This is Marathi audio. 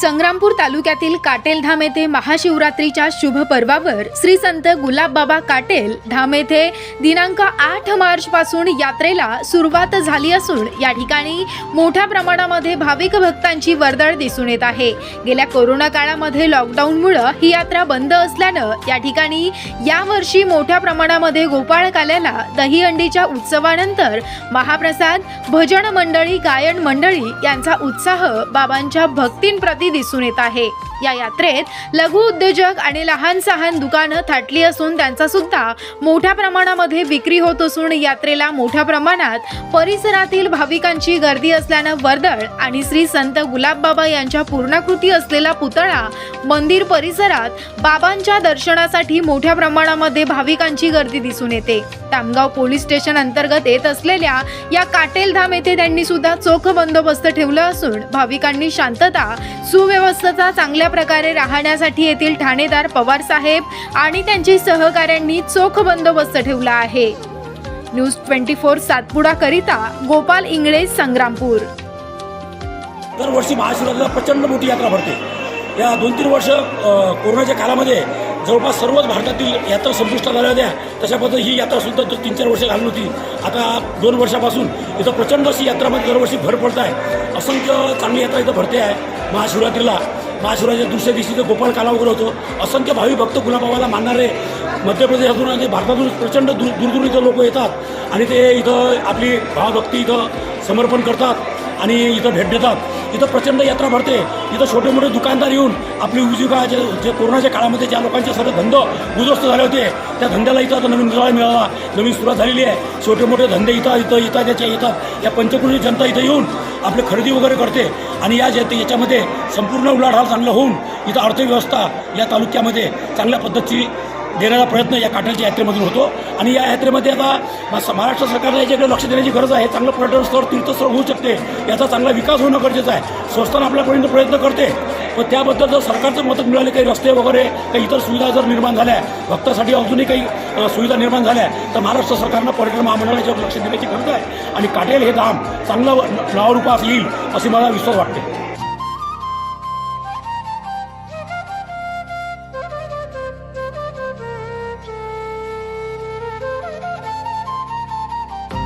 संग्रामपूर तालुक्यातील काटेलधाम येथे महाशिवरात्रीच्या शुभ पर्वावर श्री संत गुलाबबाबा काटेल धाम येथे दिनांक आठ मार्च पासून यात्रेला सुरुवात झाली असून या ठिकाणी मोठ्या प्रमाणामध्ये भाविक भक्तांची वर्दळ दिसून येत आहे. गेल्या कोरोना काळामध्ये लॉकडाऊनमुळं ही यात्रा बंद असल्यानं या ठिकाणी यावर्षी मोठ्या प्रमाणामध्ये गोपाळकाल्याला दहीहंडीच्या उत्सवानंतर महाप्रसाद भजन मंडळी गायन मंडळी यांचा उत्साह बाबांच्या भक्तींप्रती दिसून येत आहे. या यात्रेत लघु उद्योजक आणि लहान सहान दुकानं थाटली असून त्यांचा सुद्धा मोठ्या प्रमाणामध्ये विक्री होत असून यात्रेला मोठ्या प्रमाणात परिसरातील भाविकांची गर्दी असल्यानं वर्दळ आणि श्री संत गुलाबबाबा यांच्या पूर्णाकृती असलेला पुतळा मंदिर परिसरात बाबांच्या दर्शनासाठी मोठ्या प्रमाणामध्ये भाविकांची गर्दी दिसून येते. तामगाव पोलीस स्टेशन अंतर्गत येत असलेल्या या काटेलधाम येथे त्यांनी सुद्धा चोख बंदोबस्त ठेवला असून भाविकांनी शांतता सुव्यवस्थेचा चांगल्या प्रकारे राहण्यासाठी येथील ठाणेदार पवार साहेब आणि त्यांची सहकाऱ्यांनी चोख बंदोबस्त ठेवला आहे. न्यूज ट्वेंटी फोर सातपुडा करिता गोपाल इंगळे संग्रामपूर. दरवर्षी महाशिवरात्रीला प्रचंड मोठी यात्रा भरते. या दोन तीन वर्ष कोरोनाच्या काळामध्ये जवळपास सर्वच भारतातील यात्रा संपुष्टात आल्या होत्या. तशा पद्धती ही यात्रा सुद्धा तीन चार वर्ष घालून होती. आता दोन वर्षापासून इथं प्रचंड अशी यात्रामध्ये दरवर्षी भर पडत आहे असंख्य चांगली यात्रा इथं भरते आहे. महाशिवरात्रीला महाशिवरात्रीच्या दुसऱ्या दिवशी इथं गोपाळ काला वगैरे होतो. असंख्य भावी भक्त गुलाबाबाला मानणारे मध्य प्रदेशातून आणि भारतातून प्रचंड दूर दूरदूर इथं लोक येतात. आणि ते इथं आपली भावभक्ती इथं समर्पण करतात. आणि इथं भेट देतात. इथं प्रचंड यात्रा भरते. इथं छोटे मोठे दुकानदार येऊन आपली उद्योगा जे जे कोरोनाच्या काळामध्ये ज्या लोकांचे सर्व धंदे उद्ध्वस्त झाले होते त्या धंद्याला इथं आता नवीन उजाळा मिळाला. नवीन सुरुवात झालेली आहे. छोटे मोठे धंदे इथं इथं येतात याच्या येतात या पंचकृषी जनता इथं येऊन आपली खरेदी वगैरे करते. आणि या याच्यामध्ये संपूर्ण उलाढाल चांगलं होऊन इथं अर्थव्यवस्था या तालुक्यामध्ये चांगल्या पद्धतीची देण्याचा प्रयत्न या काठाच्या यात्रेमधून होतो. आणि या यात्रेमध्ये आता महाराष्ट्र सरकारला याच्याकडे लक्ष देण्याची गरज आहे. चांगलं पर्यटन स्थळ तीर्थस्थळ होऊ शकते. याचा चांगला विकास होणं गरजेचं आहे. संस्थान आपल्यापर्यंत प्रयत्न करते. पण त्याबद्दल जर सरकारचं मदत मिळाली काही रस्ते वगैरे काही इतर सुविधा जर निर्माण झाल्या भक्तासाठी अजूनही काही सुविधा निर्माण झाल्या तर महाराष्ट्र सरकारनं पर्यटन महामंडळाच्या लक्ष देण्याची गरज आहे. आणि काटेल हे धाम चांगलं नावरूपास येईल असे मला विश्वास वाटते.